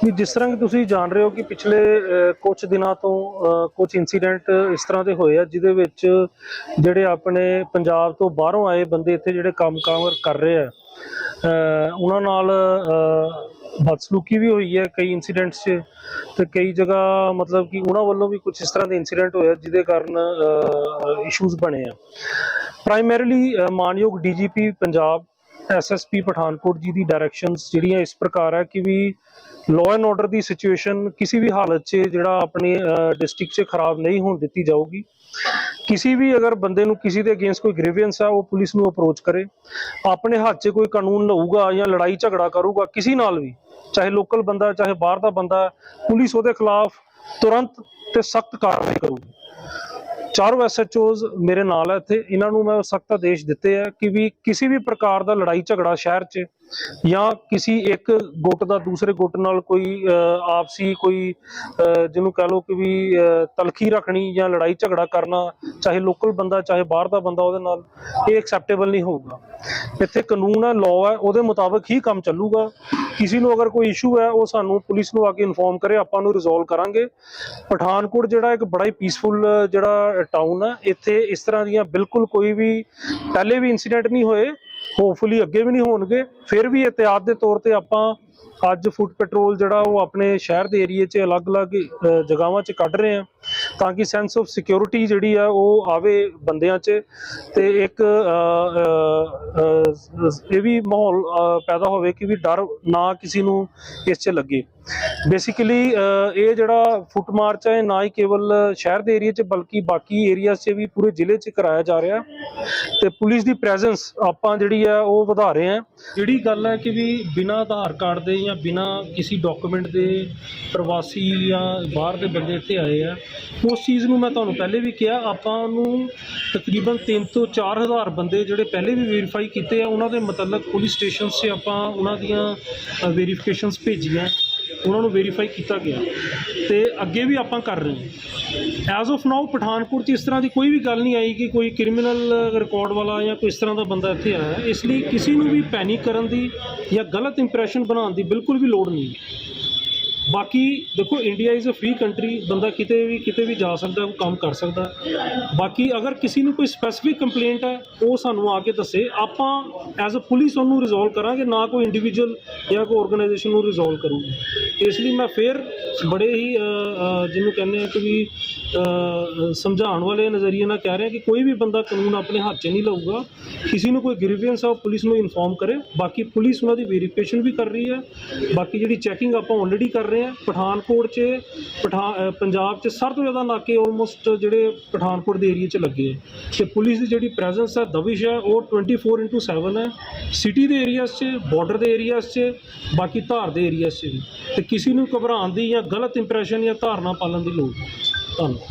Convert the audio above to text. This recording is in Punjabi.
ਕਿ ਜਿਸ ਤਰ੍ਹਾਂ ਕਿ ਤੁਸੀਂ ਜਾਣ ਰਹੇ ਹੋ ਕਿ ਪਿਛਲੇ ਕੁਝ ਦਿਨਾਂ ਤੋਂ ਕੁਝ ਇਨਸੀਡੈਂਟ ਇਸ ਤਰ੍ਹਾਂ ਦੇ ਹੋਏ ਆ, ਜਿਹਦੇ ਵਿੱਚ ਜਿਹੜੇ ਆਪਣੇ ਪੰਜਾਬ ਤੋਂ ਬਾਹਰੋਂ ਆਏ ਬੰਦੇ ਇੱਥੇ ਜਿਹੜੇ ਕੰਮ-ਕਾਰ ਕਰ ਰਹੇ ਆ ਉਹਨਾਂ ਨਾਲ ਬਦਸਲੂਕੀ ਵੀ ਹੋਈ ਹੈ ਕਈ ਇਨਸੀਡੈਂਟਸ 'ਚ, ਤੇ ਕਈ ਜਗ੍ਹਾ ਮਤਲਬ ਕਿ ਉਹਨਾਂ ਵੱਲੋਂ ਵੀ ਕੁਝ ਇਸ ਤਰ੍ਹਾਂ ਦੇ ਇਨਸੀਡੈਂਟ ਹੋਏ ਜਿਹਦੇ ਕਾਰਨ ਇਸ਼ੂਜ਼ ਬਣੇ ਆ। ਪ੍ਰਾਇਮਰੀਲੀ ਮਾਨਯੋਗ ਡੀਜੀਪੀ ਪੰਜਾਬ ਐਸਐਸਪੀ ਪਠਾਨਕੋਟ ਜੀ ਦੀ ਡਾਇਰੈਕਸ਼ਨਸ ਜਿਹੜੀਆਂ ਇਸ ਪ੍ਰਕਾਰ ਹੈ ਕਿ ਵੀ ਲਾਅ ਐਂਡ ਆਰਡਰ ਦੀ ਸਿਚੁਏਸ਼ਨ ਕਿਸੇ ਵੀ ਹਾਲਤ 'ਚ ਜਿਹੜਾ ਆਪਣੇ ਡਿਸਟ੍ਰਿਕਟ 'ਚ ਖਰਾਬ ਨਹੀਂ ਹੋਣ ਦਿੱਤੀ ਜਾਊਗੀ। ਕਿਸੇ ਵੀ ਅਗਰ ਬੰਦੇ ਨੂੰ ਕਿਸੇ ਦੇ ਅਗੇਂਸਟ ਕੋਈ ਗ੍ਰੀਵੈਂਸ ਹੈ ਉਹ ਪੁਲਿਸ ਨੂੰ ਅਪਰੋਚ ਕਰੇ। ਆਪਣੇ ਹੱਥ 'ਚ ਕੋਈ ਕਾਨੂੰਨ ਲਊਗਾ ਜਾਂ ਲੜਾਈ ਝਗੜਾ ਕਰੂਗਾ ਕਿਸੇ ਨਾਲ ਵੀ ਚਾਹੇ ਲੋਕਲ ਬੰਦਾ ਚਾਹੇ ਬਾਹਰ ਦਾ ਬੰਦਾ ਹੈ, ਪੁਲਿਸ ਉਹਦੇ ਖਿਲਾਫ ਤੁਰੰਤ ਤੇ ਸਖਤ ਕਾਰਵਾਈ ਕਰੂਗੀ। ਚਾਰੋਂ ਐਸਐਚਓਜ਼ ਮੇਰੇ ਨਾਲ ਹੈ ਇੱਥੇ। ਇਹਨਾਂ ਨੂੰ ਮੈਂ ਸਖਤ ਆਦੇਸ਼ ਦਿੱਤੇ ਆ ਕਿ ਵੀ ਕਿਸੇ ਵੀ ਪ੍ਰਕਾਰ ਦਾ ਲੜਾਈ ਝਗੜਾ ਸ਼ਹਿਰ 'ਚ ਜਾਂ ਕਿਸੇ ਇੱਕ ਗੁੱਟ ਦਾ ਦੂਸਰੇ ਗੁੱਟ ਨਾਲ ਕੋਈ ਆਪਸੀ ਕੋਈ ਜਿਹਨੂੰ ਕਹ ਲਓ ਕਿ ਵੀ ਤਲਖੀ ਰੱਖਣੀ ਜਾਂ ਲੜਾਈ ਝਗੜਾ ਕਰਨਾ, ਚਾਹੇ ਲੋਕਲ ਬੰਦਾ, ਚਾਹੇ ਬਾਹਰ ਦਾ ਬੰਦਾ ਉਹਦੇ ਨਾਲ, ਇਹ ਐਕਸੈਪਟੇਬਲ ਨਹੀਂ ਹੋਊਗਾ। ਇੱਥੇ ਕਾਨੂੰਨ ਹੈ ਲਾਅ ਹੈ, ਉਹਦੇ ਮੁਤਾਬਕ ਹੀ ਕੰਮ ਚੱਲੂਗਾ। ਕਿਸੇ ਨੂੰ ਅਗਰ ਕੋਈ ਇਸ਼ੂ ਹੈ ਉਹ ਸਾਨੂੰ ਪੁਲਿਸ ਨੂੰ ਆ ਕੇ ਇਨਫੋਰਮ ਕਰੇ ਆਪਾਂ ਨੂੰ ਰਿਜ਼ੋਲਵ ਕਰਾਂਗੇ। ਪਠਾਨਕੋਟ ਜਿਹੜਾ ਇੱਕ ਬੜਾ ਹੀ ਪੀਸਫੁਲ ਜਿਹੜਾ ਟਾਊਨ ਆ ਇੱਥੇ ਇਸ ਤਰ੍ਹਾਂ ਦੀਆਂ ਬਿਲਕੁਲ ਕੋਈ ਵੀ ਪਹਿਲੇ ਵੀ ਇਨਸੀਡੈਂਟ ਨਹੀਂ ਹੋਏ ਹੋਪਫੁਲੀ ਅੱਗੇ ਵੀ ਨਹੀਂ ਹੋਣਗੇ ਫਿਰ ਵੀ ਇhtiyat ਦੇ ਤੌਰ ਤੇ ਆਪਾਂ ਅੱਜ ਫੁੱਟ ਪੈਟਰੋਲ ਜਿਹੜਾ ਉਹ ਆਪਣੇ ਸ਼ਹਿਰ ਦੇ ਏਰੀਏ 'ਚ ਅਲੱਗ-ਅਲੱਗ ਅ, ਜਗ੍ਹਾਵਾਂ 'ਚ ਕੱਢ ਰਹੇ ਆ ਤਾਂ ਕਿ ਸੈਂਸ ਆਫ ਸਿਕਿਉਰਿਟੀ ਜਿਹੜੀ ਆ ਉਹ ਆਵੇ ਬੰਦਿਆਂ 'ਚ ਤੇ ਇੱਕ ਇਹ ਵੀ ਮਾਹੌਲ ਪੈਦਾ ਹੋਵੇ ਕਿ ਵੀ ਡਰ ਨਾ ਕਿਸੇ ਨੂੰ ਇਸ 'ਚ ਲੱਗੇ। ਬੇਸਿਕਲੀ ਇਹ ਜਿਹੜਾ ਫੁੱਟ ਮਾਰਚ ਹੈ ਇਹ ਨਾ ਹੀ ਕੇਵਲ ਸ਼ਹਿਰ ਦੇ ਏਰੀਆ 'ਚ ਬਲਕਿ ਬਾਕੀ ਏਰੀਆਜ਼ 'ਚ ਵੀ ਪੂਰੇ ਜ਼ਿਲ੍ਹੇ 'ਚ ਕਰਾਇਆ ਜਾ ਰਿਹਾ। ਤੇ ਪੁਲਿਸ ਦੀ ਪ੍ਰੈਜ਼ੈਂਸ ਆਪਾਂ ਜਿਹੜੀ ਆ ਉਹ ਵਧਾ ਰਹੇ ਆ। ਜਿਹੜੀ ਗੱਲ ਹੈ ਕਿ ਵੀ ਬਿਨਾਂ ਆਧਾਰ ਕਾਰਡ ਦੇ ਜਾਂ ਬਿਨਾਂ ਕਿਸੇ ਡਾਕੂਮੈਂਟ ਦੇ ਪ੍ਰਵਾਸੀ ਜਾਂ ਬਾਹਰ ਦੇ ਬੰਦੇ ਇੱਥੇ ਆਏ ਆ ਉਸ ਚੀਜ਼ ਨੂੰ ਮੈਂ ਤੁਹਾਨੂੰ ਪਹਿਲੇ ਵੀ ਕਿਹਾ, ਆਪਾਂ ਨੂੰ ਤਕਰੀਬਨ 3 ਤੋਂ 4000 ਬੰਦੇ ਜਿਹੜੇ ਪਹਿਲੇ ਵੀ ਵੈਰੀਫਾਈ ਕੀਤੇ ਆ, ਉਹਨਾਂ ਦੇ ਮੁਤਲਕ ਪੁਲਿਸ ਸਟੇਸ਼ਨ 'ਚ ਆਪਾਂ ਉਹਨਾਂ ਦੀਆਂ ਵੈਰੀਫਿਕੇਸ਼ਨਸ ਭੇਜੀਆਂ। ਉਹਨਾਂ ਨੂੰ ਵੈਰੀਫਾਈ ਕੀਤਾ ਗਿਆ। ਤੇ ਅੱਗੇ ਵੀ ਆਪਾਂ ਕਰ ਰਹੇ ਹਾਂ। ਐਜ਼ ਆਫ ਨਾਓ ਪਠਾਨਕੋਟ 'ਚ ਇਸ ਤਰ੍ਹਾਂ ਦੀ ਕੋਈ ਵੀ ਗੱਲ ਨਹੀਂ ਆਈ ਕਿ ਕੋਈ ਕ੍ਰਿਮੀਨਲ ਰਿਕਾਰਡ ਵਾਲਾ ਜਾਂ ਕੋਈ ਇਸ ਤਰ੍ਹਾਂ ਦਾ ਬੰਦਾ ਇੱਥੇ ਆਇਆ ਇਸ ਲਈ ਕਿਸੇ ਨੂੰ ਵੀ ਪੈਨਿਕ ਕਰਨ ਦੀ ਜਾਂ ਗਲਤ ਇੰਪ੍ਰੈਸ਼ਨ ਬਣਾਉਣ ਦੀ ਬਿਲਕੁਲ ਵੀ ਲੋੜ ਨਹੀਂ ਬਾਕੀ ਦੇਖੋ India is a free country ਬੰਦਾ ਕਿਤੇ ਵੀ ਕਿਤੇ ਵੀ ਜਾ ਸਕਦਾ, ਉਹ ਕੰਮ ਕਰ ਸਕਦਾ। ਬਾਕੀ ਅਗਰ ਕਿਸੇ ਨੂੰ ਕੋਈ ਸਪੈਸੀਫਿਕ ਕੰਪਲੇਂਟ ਹੈ, ਉਹ ਸਾਨੂੰ ਆ ਕੇ ਦੱਸੇ। ਆਪਾਂ ਐਜ਼ ਅ ਪੁਲਿਸ ਉਹਨੂੰ ਰਿਜ਼ੋਲਵ ਕਰਾਂਗੇ, ਨਾ ਕੋਈ ਇੰਡੀਵਿਜੂਅਲ ਜਾਂ ਕੋਈ ਆਰਗੇਨਾਈਜੇਸ਼ਨ ਨੂੰ ਰਿਜ਼ੋਲਵ ਕਰੂਗੀ। ਇਸ ਲਈ ਮੈਂ ਫੇਰ ਬੜੇ ਹੀ ਜਿਹਨੂੰ ਕਹਿੰਦੇ ਆ ਕਿ ਵੀ ਸਮਝਾਉਣ ਵਾਲੇ ਨਜ਼ਰੀਏ ਨਾਲ ਕਹਿ ਰਹੇ ਕਿ ਕੋਈ ਵੀ ਬੰਦਾ ਕਾਨੂੰਨ ਆਪਣੇ ਹੱਥ 'ਚ ਨਹੀਂ ਲਊਗਾ, ਕਿਸੇ ਨੂੰ ਕੋਈ ਗ੍ਰੀਵੈਂਸ ਆ, ਉਹ ਪੁਲਿਸ ਨੂੰ ਇਨਫੋਰਮ ਕਰੇ, ਬਾਕੀ ਪੁਲਿਸ ਉਹਨਾਂ ਦੀ ਵੈਰੀਫਿਕੇਸ਼ਨ ਵੀ ਕਰ ਰਹੀ ਹੈ, ਬਾਕੀ ਜਿਹੜੀ ਚੈਕਿੰਗ ਆਪਾਂ ਆਲਰੇਡੀ ਕਰ ਰਹੇ ਹਾਂ, ਪਠਾਨਕੋਟ 'ਚ, ਪਠਾ ਪੰਜਾਬ 'ਚ ਸਭ ਤੋਂ ਜ਼ਿਆਦਾ ਨਾਕੇ ਆਲਮੋਸਟ ਜਿਹੜੇ ਪਠਾਨਕੋਟ ਦੇ ਏਰੀਆ 'ਚ ਲੱਗੇ ਹੈ। ਤੇ ਪੁਲਿਸ ਦੀ ਜਿਹੜੀ ਪ੍ਰੈਜ਼ੈਂਸ ਹੈ ਦਵਿਸ਼ ਹੈ, ਉਹ 24/7 ਹੈ। ਸਿਟੀ ਦੇ ਏਰੀਆਜ਼ 'ਚ ਬਾਰਡਰ ਦੇ ਏਰੀਆਜ਼ 'ਚ, ਬਾਕੀ ਧਾਰ ਦੇ ਏਰੀਆਜ਼ 'ਚ ਵੀ। ਤੇ ਕਿਸੇ ਨੂੰ ਘਬਰਾਉਣ ਦੀ ਜਾਂ ਗਲਤ ਇੰਪ੍ਰੈਸ਼ਨ ਜਾਂ ਧਾਰਨਾ ਪਾਲਣ ਦੀ ਲੋੜ ਨਹੀਂ। ਧੰਨਵਾਦ